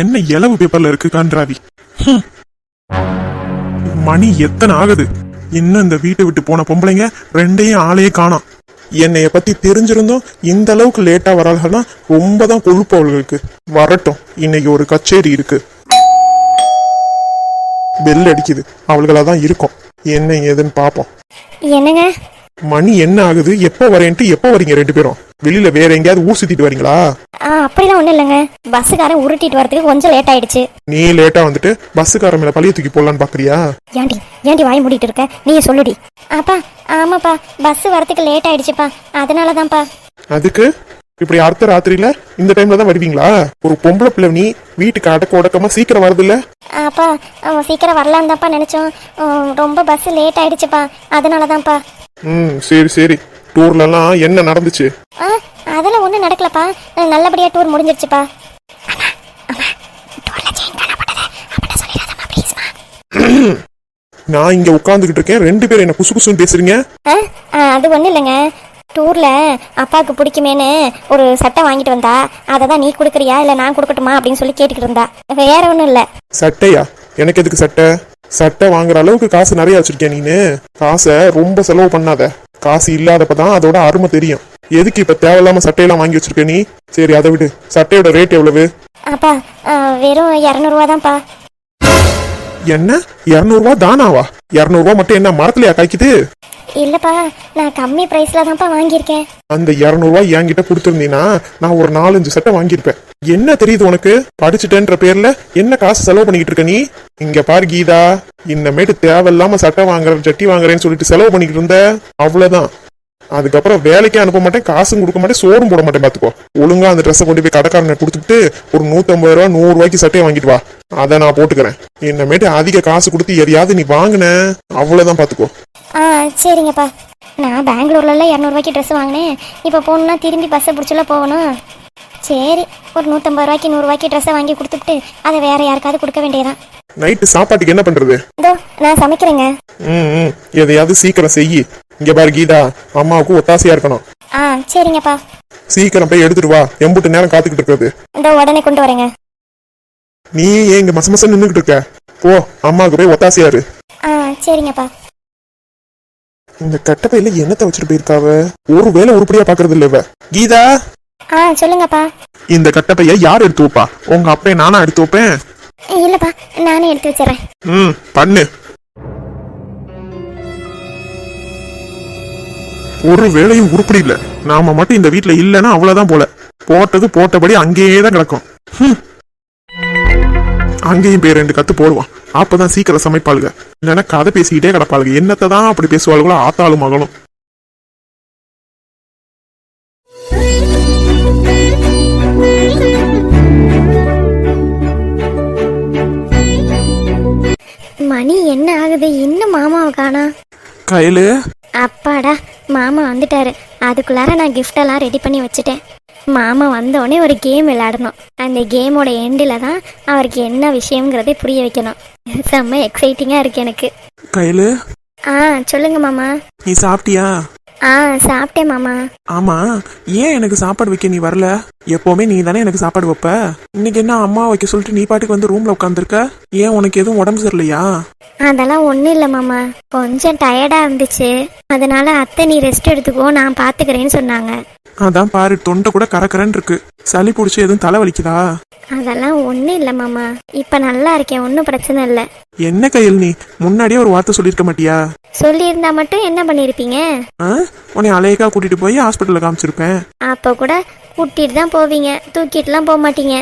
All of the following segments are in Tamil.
என்ன இலவு பேப்பர்ல இருக்கு கான்றாவி? மணி எத்தனை ஆகுது? இன்னும் இந்த வீட்டை விட்டு போன பொம்பளைங்க ரெண்டையும் ஆளையே காணாம். என்னைய பத்தி தெரிஞ்சிருந்தோம் இந்த அளவுக்கு லேட்டா வராங்கன்னா ரொம்ப தான் கொழுப்பு அவர்களுக்கு வரட்டும் இன்னைக்கு ஒரு கச்சேரி இருக்கு. பெல் அடிக்குது. அவளுகளாதான் இருக்கும். என்ன ஏதுன்னு பாப்போம் என்னங்க? மணி என்ன ஆகுது? எப்போ வரேன்ட்டு எப்போ வரீங்க ரெண்டு பேரும்? வெளியில வேற எங்கேயாவது ஊர் சுத்திட்டு வரீங்களா? அப்படிலாம் ஒன்றும் இல்லைங்க. பஸ்ஸுக்காரன் உருட்டிட்டு வரதுக்கு கொஞ்சம் லேட் ஆயிடுச்சு. நீ லேட்டா வந்துட்டு பஸ்ஸுக்கார மேல பழைய தூக்கி போடலான்னு பாக்குறியா? ஏண்டி ஏண்டி வாய் மூடிட்டு இருக்க? நீ சொல்லுடி. அப்பா ஆமாப்பா பஸ் வரதுக்கு லேட் ஆயிடுச்சுப்பா. அதனால தான்ப்பா அதுக்கு? இப்படி அடுத்த ராத்திரியில இந்த டைம்ல தான் வருவீங்களா? ஒரு பொம்பளை பிள்ளை நீ வீட்டுக்கு அடக்க உடக்கமா சீக்கிரம் வருது இல்ல அப்பா சீக்கிரம் வரலான்னு தான்ப்பா நினச்சோம். ரொம்ப பஸ் லேட் ஆயிடுச்சுப்பா. அதனால தான்ப்பா ம் சரி சரி. டூர்ல எல்லாம் என்ன நடந்துச்சு? ஆ அதெல்லாம் ஒன்றும் நடக்கலப்பா. நல்லபடியாக டூர் முடிஞ்சிருச்சுப்பா. நான் இங்க உட்கார்ந்துகிட்டு இருக்கேன். ரெண்டு பேரும் என்ன குசு குசுன்னு பேசுறீங்க? ஆ ஆ, அது ஒன்றும் இல்லைங்க. டூரில் அப்பாவுக்கு பிடிக்குமேன்னு ஒரு சட்டை வாங்கிட்டு வந்தா அதை தான் நீ கொடுக்குறியா? இல்லை நான் கொடுக்கட்டுமா? அப்படின்னு சொல்லி கேட்டுக்கிட்டு இருந்தா. வேற ஒன்றும் இல்லை. சட்டையா? எனக்கு எதுக்கு சட்டை? சட்டை வாங்குற அளவுக்கு காசு நிறைய வச்சிருக்கேன் நீனு? காசை ரொம்ப செலவு பண்ணாத. காசு இல்லாதப்பதான் அதோட அருமை தெரியும். எதுக்கு இப்ப தேவையில்லாம சட்டையெல்லாம் வாங்கி வச்சிருக்க நீ? சரி அதை விடு. சட்டையோட ரேட் எவ்வளவு? அப்பா வெறும் இரநூறுவா தான்ப்பா. என்ன? இரநூறுவா தானாவா? இரநூறுவா மட்டும் என்ன மரத்துலயா காய்க்குது? இல்லப்பா நான் கம்மி பிரைஸ்ல தான்ப்பா வாங்கியிருக்கேன். அந்த இரநூறுவா என்கிட்ட கொடுத்துருந்தீங்கன்னா நான் ஒரு நாலஞ்சு சட்டை வாங்கியிருப்பேன். என்ன தெரியுது உனக்கு? படிச்சுட்டேன்ற பேர்ல என்ன காசு செலவு பண்ணிக்கிட்டு இருக்க நீ? இங்க பாரு கீதா இன்னமேட்டு தேவையில்லாம சட்டை வாங்குற சட்டி வாங்குறேன்னு சொல்லிட்டு செலவு பண்ணிக்கிட்டு இருந்த அவ்வளவுதான். அதுக்கப்புறம் வேலைக்கே அனுப்ப மாட்டேன் காசும் கொடுக்க மாட்டேன் சோறும் போட மாட்டேன் பாத்துக்கோ. ஒழுங்கா அந்த ட்ரெஸ்ஸை கொண்டு போய் கடைக்காரனை கொடுத்துட்டு ஒரு நூத்தம்பது ரூபா நூறு ரூபாய்க்கு சட்டையை வாங்கிட்டு வா. அதை நான் போட்டுக்கிறேன். இன்னமேட்டு அதிக காசு கொடுத்து எதையாவது நீ வாங்கின. அவ்வளவுதான் பாத்துக்கோ. ஆ சரிங்கப்பா. நான் பெங்களூர்லலாம் இரநூறுவாய்க்கு ட்ரெஸ் வாங்கினேன். இப்போ போகணுன்னா திரும்பி பஸ்ஸை பிடிச்சல போகணும். சரி ஒரு நூற்றம்பது ரூபாய்க்கு நூறுரூவாய்க்கு ட்ரெஸ்ஸை வாங்கி கொடுத்துட்டு அதை வேற யாருக்காவது கொடுக்க வேண்டியதான் நைட்டு சாப்பாட்டுக்கு என்ன பண்றது? இதோ நான் சமைக்கிறேங்க. ம் ம். எதையாவது சீக்கிரம் செய் இங்க பாரு கீதா அம்மாவுக்கு ஒத்தாசையா இருக்கணும். ஆ சரிங்கப்பா. சீக்கிரம் போய் எடுத்துட்டு வா எம்புட்டு நேரம் காத்துக்கிட்டு இருக்கிறது. இதோ உடனே கொண்டு வரேங்க. நீ ஏன் இங்க மச மசம் நின்னுகிட்டு இருக்க? போ அம்மாவுக்கு போய் ஒத்தாசையா இரு. ஆ சரிங்கப்பா. இந்த கட்டப்பையில என்னத்தை வச்சுட்டு போயிருக்காவ? ஒரு வேலை உருப்படியா பாக்குறது இல்ல இவ. கீதா! ஆ சொல்லுங்கப்பா. இந்த கட்டப்பைய யார் எடுத்து வைப்பா? உங்க அப்பே நானா எடுத்து வைப்பேன்? இல்லைப்பா நானே எடுத்து வச்சிடறேன். ம் பண்ணு. ஒரு வேலையும் உருப்படி இல்ல நாம மட்டும் இந்த வீட்ல இல்லைன்னா அவ்வளவுதான் போல. போட்டது போட்டபடி அங்கேயே தான் கிடக்கும். அங்கேயும் போய் ரெண்டு கத்து போடுவான். அப்பதான் சீக்கிரம் சமைப்பாளுங்க இல்லைன்னா கதை பேசிக்கிட்டே கிடப்பாளுங்க என்னத்தை தான் அப்படி பேசுவாளுங்களோ ஆத்தாளும் மகளும். மணி என்ன ஆகுது? இன்னும் மாமாவை காணா கையில? அப்பாடா. மாமா வந்துட்டாரு. அதுக்குள்ளார நான் எல்லாம் ரெடி பண்ணி வச்சுட்டேன். மாமா வந்தோடனே ஒரு கேம் விளையாடணும். அந்த கேமோட எண்டில் தான் அவருக்கு என்ன விஷயங்கிறதை புரிய வைக்கணும். செம்ம எக்ஸைட்டிங்காக இருக்கு எனக்கு. கையில? ஆ சொல்லுங்க மாமா. நீ சாப்பிட்டியா? ஆ சாப்பிட்டேன் மாமா. ஆமா ஏன் எனக்கு சாப்பாடு வைக்க நீ வரல? எப்பவுமே நீ தானே எனக்கு சாப்பாடு வைப்ப? இன்னைக்கு என்ன அம்மா வைக்க சொல்லிட்டு நீ பாட்டுக்கு வந்து ரூம்ல உட்காந்துருக்க ஏன் உனக்கு எதுவும் உடம்பு சரியில்லையா? அதெல்லாம் ஒன்றும் இல்லை மாமா. கொஞ்சம் டயர்டாக இருந்துச்சு. அதனால அத்தை நீ ரெஸ்ட் எடுத்துக்கோ நான் பார்த்துக்கிறேன்னு சொன்னாங்க. அதான் பாரு தொண்டை கூட கரகரன்னு இருக்கு. சளி பிடிச்சி எதுவும் தலை வலிக்குதா? அதெல்லாம் ஒன்றும் இல்லை மாமா. இப்போ நல்லா இருக்கேன் ஒன்றும் பிரச்சனை இல்லை. என்ன கையில் நீ? முன்னாடியே ஒரு வார்த்தை சொல்லியிருக்க மாட்டியா? சொல்லியிருந்தா மட்டும் என்ன பண்ணியிருப்பீங்க ஆ? உன்னை அலையக்கா கூட்டிட்டு போய் ஹாஸ்பிட்டல்ல காமிச்சிருப்பேன். அப்போ கூட கூட்டிட்டு தான் போவீங்க தூக்கிட்டுலாம் போக மாட்டீங்க.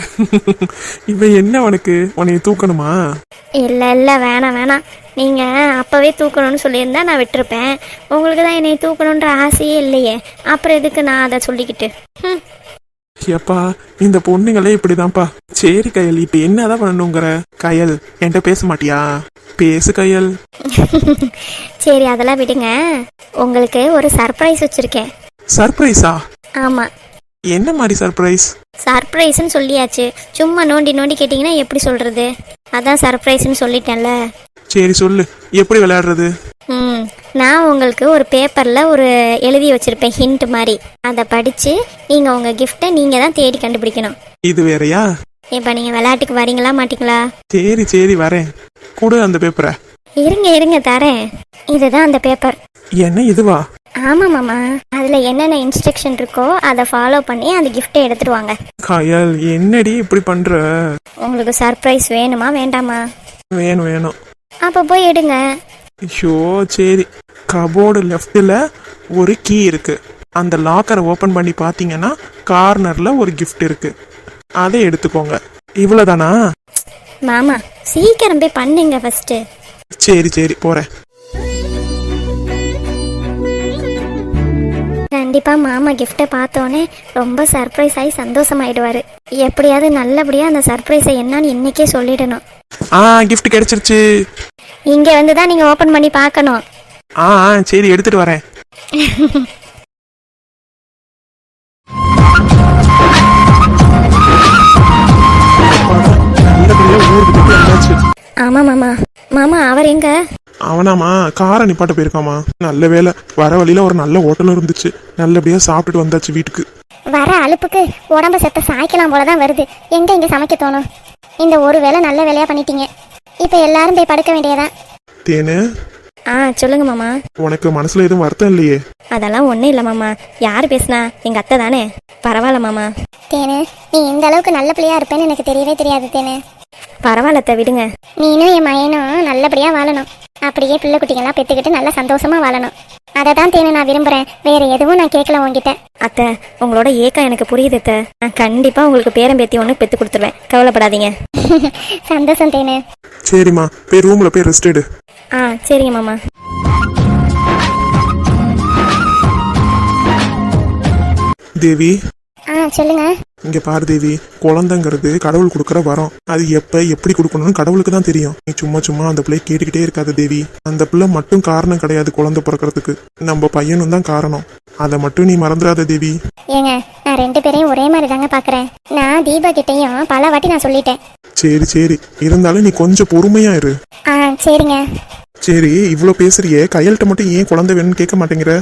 இவன் என்ன உனக்கு? உன்னை தூக்கணுமா? இல்லை இல்லை வேணாம் வேணாம். நீங்கள் அப்போவே தூக்கணும்னு சொல்லியிருந்தா நான் விட்டுருப்பேன். உங்களுக்கு தான் என்னை தூக்கணுன்ற ஆசையே இல்லையே. அப்புறம் எதுக்கு நான் அதை சொல்லிக்கிட்டு? ம் ஏப்பா இந்த பொண்ணுங்களே இப்படிதான்ப்பா. சரி கயல் இப்ப என்னதான் பண்ணணுங்கிற? கயல் என்கிட்ட பேச மாட்டியா? பேசு கயல். சரி அதெல்லாம் விடுங்க. உங்களுக்கு ஒரு சர்ப்ரைஸ் வச்சுருக்கேன். சர்ப்ரைஸா? ஆமாம் என்ன மாதிரி சர்ப்ரைஸ் சர்ப்ரைஸ்னு சொல்லியாச்சு. சும்மா நோண்டி நோண்டி கேட்டிங்கன்னா எப்படி சொல்கிறது அதான் சர்ப்ரைஸ்னு சொல்லிட்டேன்ல. சரி சொல்லு. எப்படி விளையாடுறது? ம் நான் உங்களுக்கு ஒரு பேப்பரில் ஒரு எழுதி வச்சுருப்பேன் ஹிண்ட் மாதிரி. அதை படித்து நீங்கள் உங்கள் கிஃப்ட்டை நீங்கள் தான் தேடி கண்டுபிடிக்கணும். இது வேறயா? இப்போ நீங்கள் விளையாட்டுக்கு வரீங்களா மாட்டீங்களா? சரி சரி வரேன். கொடு அந்த பேப்பரை இருங்க இருங்க தரேன். இதுதான் அந்த பேப்பர் என்ன இதுவா? ஆமாம் மாமா. அதில் என்னென்ன இன்ஸ்ட்ரக்ஷன் இருக்கோ அதை ஃபாலோ பண்ணி அந்த கிஃப்ட்டை எடுத்துட்டு வாங்க. கயல் என்னடி இப்படி பண்ற? உங்களுக்கு சர்ப்ரைஸ் வேணுமா வேண்டாமா? வேணும் வேணும். அப்போ போய் எடுங்க. ஐயோ சரி. கபோர்டு லெஃப்டில் ஒரு கீ இருக்கு. அந்த லாக்கரை ஓப்பன் பண்ணி பார்த்தீங்கன்னா கார்னரில் ஒரு gift இருக்கு. அதை எடுத்துக்கோங்க. இவ்வளோதானா மாமா சீக்கிரம் போய் பண்ணுங்க ஃபர்ஸ்ட் சரி சரி போகிறேன் கண்டிப்பா மாமா கிஃப்ட்டை பார்த்தோன்னே ரொம்ப சர்ப்ரைஸ் ஆகி சந்தோஷமாயிடுவாரு. எப்படியாவது நல்லபடியா அந்த சர்ப்ரைஸை என்னன்னு இன்னைக்கே சொல்லிடணும். ஆ gift கிடைச்சிருச்சு. இங்க வந்து தான் நீங்க ஓபன் பண்ணி பார்க்கணும். ஆ ஆ, சரி எடுத்துட்டு வரேன். நல்லபடியா ஊருக்கு போயிட்டு வந்தாச்சு ஆமா மாமா. மாமா அவர் எங்க? அவனாமா காரை நிப்பாட்ட போயிருக்காமா நல்ல வேலை வர வழியில ஒரு நல்ல ஹோட்டலும் இருந்துச்சு. நல்லபடியா சாப்பிட்டுட்டு வந்தாச்சு வீட்டுக்கு. வர அலுப்புக்கு உடம்ப செத்த சாய்க்கலாம் போல தான் வருது. எங்க இங்க சமைக்க தோணும்? இந்த ஒரு வேளை நல்ல வேலையா பண்ணிட்டீங்க. இப்போ எல்லாரும் போய் படுக்க வேண்டியதான் தேனு? ஆ சொல்லுங்க மாமா. உனக்கு மனசுல எதுவும் வருத்தம் இல்லையே? அதெல்லாம் ஒன்றும் இல்லை மாமா. யார் பேசுனா எங்க அத்தை தானே. பரவாயில்ல மாமா. தேனு நீ இந்த அளவுக்கு நல்ல பிள்ளையா இருப்பேன்னு எனக்கு தெரியவே தெரியாது தேனு. பரவாயில்ல அத்தை விடுங்க. நீனும் என் மயனும் நல்லபடியா வாழணும். அப்படியே பிள்ளை குட்டிங்கெல்லாம் பெற்றுக்கிட்டு நல்லா சந்தோஷமா வாழணும். அதை தான் தேனு நான் விரும்புறேன். வேற எதுவும் நான் கேட்கல உங்ககிட்ட அத்தை உங்களோட ஏக்கம் எனக்கு புரியுது அத்தை. நான் கண்டிப்பா உங்களுக்கு பேரம் பேத்தி ஒன்று பெற்று கொடுத்துருவேன். கவலைப்படாதீங்க. சந்தோஷம் தேனு. சரிம்மா போய் ரூம்ல போய் ரெஸ்ட் எடு. ஆ சரிங்க மாமா. தேவி. ஆ சொல்லுங்க. இங்க பாரு தேவி குழந்தைங்கிறது கடவுள் கொடுக்குற வரம். அது எப்ப எப்படி கொடுக்கணும்னு கடவுளுக்கு தான் தெரியும். நீ சும்மா சும்மா அந்த பிள்ளை கேட்டுக்கிட்டே இருக்காத தேவி. அந்த பிள்ளை மட்டும் காரணம் கிடையாது குழந்தை பிறக்கிறதுக்கு. நம்ம பையனும் தான் காரணம். அதை மட்டும் நீ மறந்துடாத தேவி. ஏங்க நான் ரெண்டு பேரையும் ஒரே மாதிரி தாங்க பார்க்குறேன் நான் தீபா கிட்டேயும் பல வாட்டி நான் சொல்லிட்டேன். சரி சரி. இருந்தாலும் நீ கொஞ்சம் பொறுமையா இரு. ஆ சரிங்க. சரி இவ்வளோ பேசுறியே கையல்கிட்ட மட்டும் ஏன் குழந்தை வேணும்னு கேட்க மாட்டேங்கிற?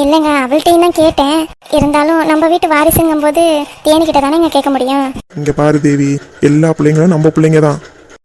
இல்லைங்க அவள்கிட்டையும் தான் கேட்டேன். இருந்தாலும் நம்ம வீட்டு வாரிசுங்கும் போது தேனிக்கிட்ட தானேங்க கேட்க முடியும். இங்க பாரு தேவி. எல்லா பிள்ளைங்களும் நம்ம பிள்ளைங்க தான்.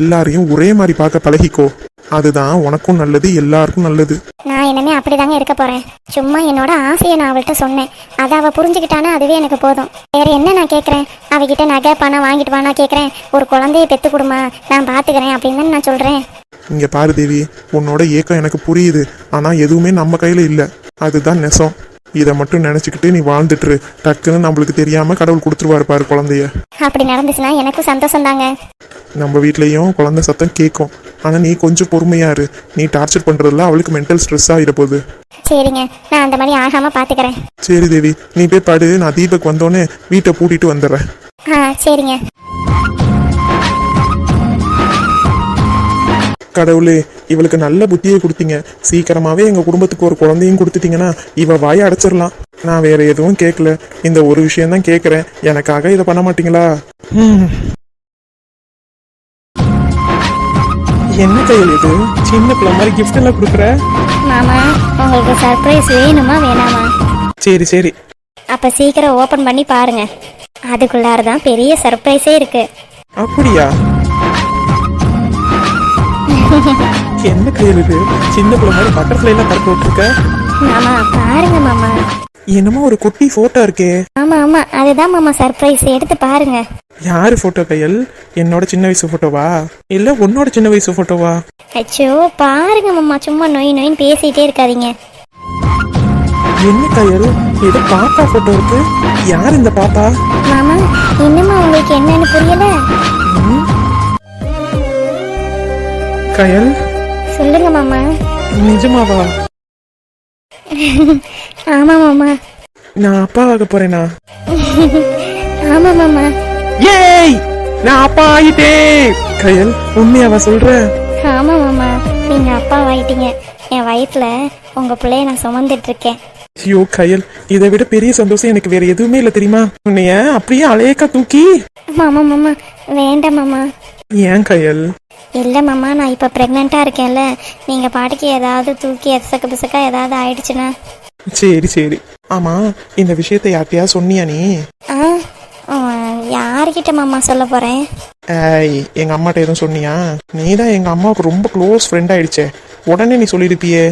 எல்லாரையும் ஒரே மாதிரி பார்க்க பழகிக்கோ. அதுதான் உனக்கும் நல்லது எல்லாருக்கும் நல்லது. நான் இனிமே அப்படிதாங்க இருக்க போறேன். சும்மா என்னோட ஆசையை நான் அவள்கிட்ட சொன்னேன். அதை அவ புரிஞ்சுக்கிட்டானா அதுவே எனக்கு போதும். வேற என்ன நான் கேட்குறேன் அவகிட்ட நகை பணம் வாங்கிட்டு வா நான் கேட்குறேன் ஒரு குழந்தைய பெத்து கொடுமா நான் பாத்துக்கிறேன் அப்படின்னு நான் சொல்றேன். இங்க பாரு தேவி உன்னோட ஏக்கம் எனக்கு புரியுது. ஆனா எதுவுமே நம்ம கையில இல்ல. அதுதான் நெசம். இதை மட்டும் நினைச்சுக்கிட்டு நீ வாழ்ந்துட்டுரு. டக்குன்னு நம்மளுக்கு தெரியாம கடவுள் கொடுத்துருவாரு பாரு குழந்தைய. அப்படி நடந்துச்சுன்னா எனக்கும் சந்தோஷம் தாங்க நம்ம வீட்லயும் குழந்தை சத்தம் கேட்கும் ஆனா நீ கொஞ்சம் பொறுமையா இரு. நீ டார்ச்சர் பண்றதுல அவளுக்கு மென்டல் ஸ்ட்ரெஸ் ஆகிட போகுது. சரிங்க. நான் அந்த மாதிரி ஆகாம பாத்துக்கிறேன். சரி தேவி நீ போய் பாடு. நான் தீபக் வந்தோடனே வீட்டை பூட்டிட்டு வந்துடுறேன். ஆ சரிங்க. கடவுளே இவளுக்கு நல்ல புத்தியை கொடுத்தீங்க. சீக்கிரமாவே எங்க குடும்பத்துக்கு ஒரு குழந்தையும் கொடுத்துட்டீங்கன்னா இவ வாயை அடைச்சிடலாம். நான் வேற எதுவும் கேட்கல. இந்த ஒரு விஷயம் தான் கேட்கறேன். எனக்காக இதை பண்ண மாட்டீங்களா. என்ன கையில் இது? சின்ன பிள்ளை மாதிரி gift எல்லாம் கொடுக்குற? மாமா உங்களுக்கு சர்ப்ரைஸ் வேணுமா வேணாமா? சரி சரி. அப்ப சீக்கிரம் ஓபன் பண்ணி பாருங்க. அதுக்குள்ளார தான் பெரிய சர்ப்ரைஸே இருக்கு. அப்படியா? என்ன கையில் இது? சின்ன பிள்ளை மாதிரி பட்டர்ஃப்ளை எல்லாம் பறக்க விட்டுருக்க? மாமா பாருங்க மாமா. என்னமோ ஒரு குட்டி போட்டோ இருக்கே. ஆமா ஆமா அதுதான் மாமா சர்ப்ரைஸ் எடுத்து பாருங்க. யாரு போட்டோ கையல்? என்னோட சின்ன வயசு போட்டோவா இல்ல உன்னோட சின்ன வயசு போட்டோவா அச்சோ பாருங்க மாமா சும்மா நொய் நொயின்னு பேசிட்டே இருக்காதீங்க. என்ன கையல்? ஏதோ பாப்பா போட்டோ இருக்கு. யார் இந்த பாப்பா? மாமா இன்னுமா உங்களுக்கு என்னன்னு புரியல? கயல். சொல்லுங்க மாமா. நிஜமாவா? ஆமா மாமா. நான் அப்பா ஆக போறேனா? ஆமா மாமா. ஏய்! நான் அப்பா ஆயிட்டேன். கயல் உண்மையாவா சொல்ற? ஆமா மாமா. நீங்க அப்பா ஆயிட்டீங்க. என் வயிற்றுல உங்க பிள்ளைய நான் சுமந்துட்டு இருக்கேன். ஐயோ கயல் இதை விட பெரிய சந்தோஷம் எனக்கு வேற எதுவுமே இல்ல தெரியுமா? உன்னைய அப்படியே அலையக்கா தூக்கி. மாமா மாமா. வேண்டாம் மாமா. ஏன் கயல்? இல்லை மாமா நான் இப்போ ப்ரெக்னெண்ட்டாக இருக்கேன்ல. நீங்கள் பாட்டுக்கு ஏதாவது தூக்கி எசக்க பிசக்கா ஏதாவது ஆயிடுச்சுன்னா? சரி சரி. ஆமா இந்த விஷயத்தை யார்கிட்டயா சொன்னியா நீ? ஆ யார்கிட்ட மாமா சொல்ல போகிறேன் ஏய் எங்க அம்மாட்ட எதுவும் சொன்னியா? நீ தான் எங்க அம்மாவுக்கு ரொம்ப க்ளோஸ் ஃப்ரெண்ட் ஆயிடுச்சே. உடனே நீ சொல்லியிருப்பியே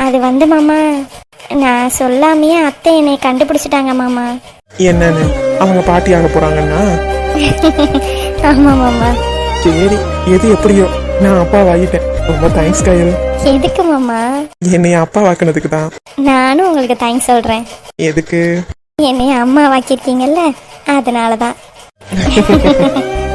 அது வந்து மாமா நான் சொல்லாமையே அத்தை என்னை கண்டுபிடிச்சிட்டாங்க மாமா. என்னன்னு? அவங்க பாட்டி ஆக போறாங்கன்னா? ஆமாம் மாமா. சரி எது எப்படியோ நான் அப்பா வாங்கிட்டேன். ரொம்ப தேங்க்ஸ் கயல். எதுக்கு மாமா? என்னைய அப்பா வாக்குனதுக்கு தான். நானும் உங்களுக்கு தேங்க்ஸ் சொல்கிறேன் எதுக்கு? என்னைய அம்மா வாக்கியிருக்கீங்கல்ல அதனால தான்